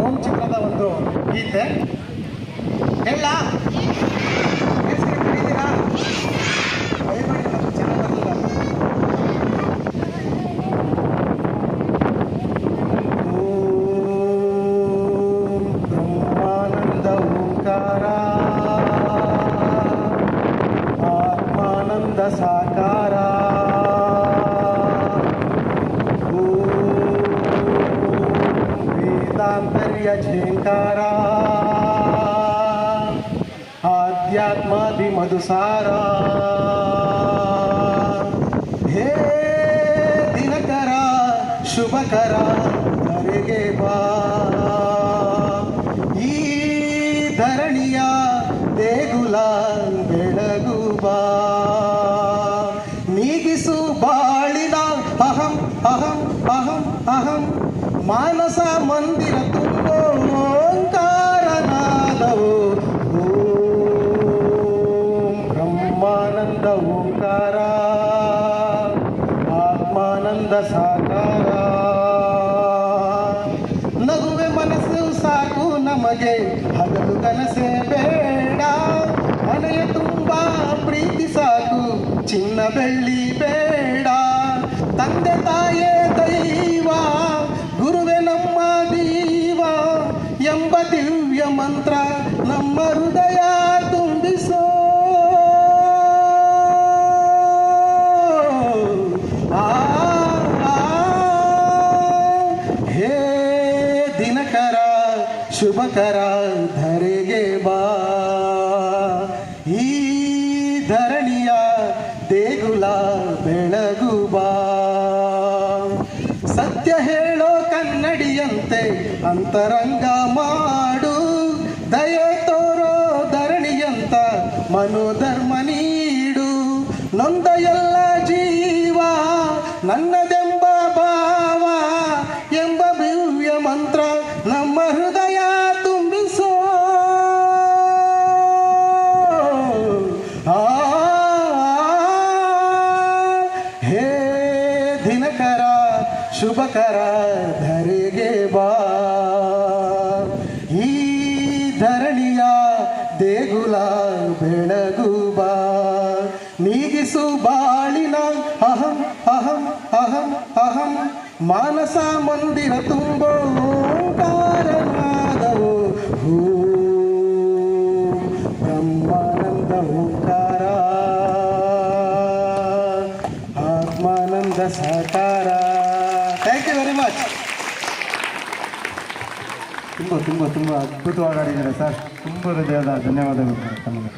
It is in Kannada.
ಓಂ ಚಿತ್ರದ ಒಂದು ಗೀತೆ. ಎಲ್ಲ ಸಾಕಾರ. ವೇದಾಂತರ್ಯ ಝೇಂಕಾರ ಆಧ್ಯಾತ್ಮಾದಿ ಮಧುಸಾರ. ಹೇ ದಿನಕರ, ಶುಭಕರ, ಕರೆಗೆ ಬಾ. ಈ ಧರಣಿಯ ದೇಗುಲ ಬೆಳಗು ಬಾ. ನೀಗಿಸು ಬಾಳಿನ ಅಹಂ ಅಹಂ ಅಹಂ ಅಹಂ. ಮಾನಸ ಮಂದಿರ ತುಂಬೋ ಓಂಕಾರನಾದವು. ಓಂ ಬ್ರಹ್ಮಾನಂದ ಓಂಕಾರ, ಆತ್ಮಾನಂದ ಸಾಕಾರ. ನಗುವೆ ಮನಸ್ಸು ಸಾಕು ನಮಗೆ, ಹಗಲು ಕನಸೇ ಬೇಡ. ಮನೆಯ ತುಂಬಾ ಪ್ರೀತಿ ಸಾಕು, ಚಿನ್ನ ಬೆಳ್ಳಿ ಬೇಡ. ದಿನಕರ ಶುಭಕರ ಧರೆಗೆ ಬಾ. ಈ ಧರಣಿಯ ದೇಗುಲ ಬೆಳಗು ಬಾ. ಸತ್ಯ ಹೇಳೋ ಕನ್ನಡಿಯಂತೆ ಅಂತರಂಗ ಮಾಡು. ದಯೆ ತೋರೋ ಧರಣಿಯಂತ ಮನೋಧರ್ಮ ನೀಡು. ನೊಂದ ಎಲ್ಲ ಜೀವ ನನ್ನದೆಂಬ ದಿನಕರ ಶುಭಕರ ಧರೆಗೆ ಬಾ. ಈ ಧರಣಿಯ ದೇಗುಲ ಬೆಳಗು ಬಾ. ನೀಗಿಸು ಬಾಳಿನ ಅಹಂ ಅಹಂ ಅಹಂ ಅಹಂ. ಮಾನಸ ಮಂದಿರ ತುಂಬೋ ಓಂಕಾರನಾದವು. ಹೂ, ಬ್ರಹ್ಮಾನಂದ ಓಂಕಾರ. ಆತ್ಮಾನಂದ ಸಹಕಾರ ಥ್ಯಾಂಕ್ ಯು ವೆರಿ ಮಚ್ ತುಂಬ ತುಂಬ ತುಂಬ ಅದ್ಭುತವಾಗಿ ಆಡಿದ್ದಾರೆ ಸರ್. ತುಂಬ ಹೃದಯದ ಧನ್ಯವಾದಗಳು ತಮಗೆ.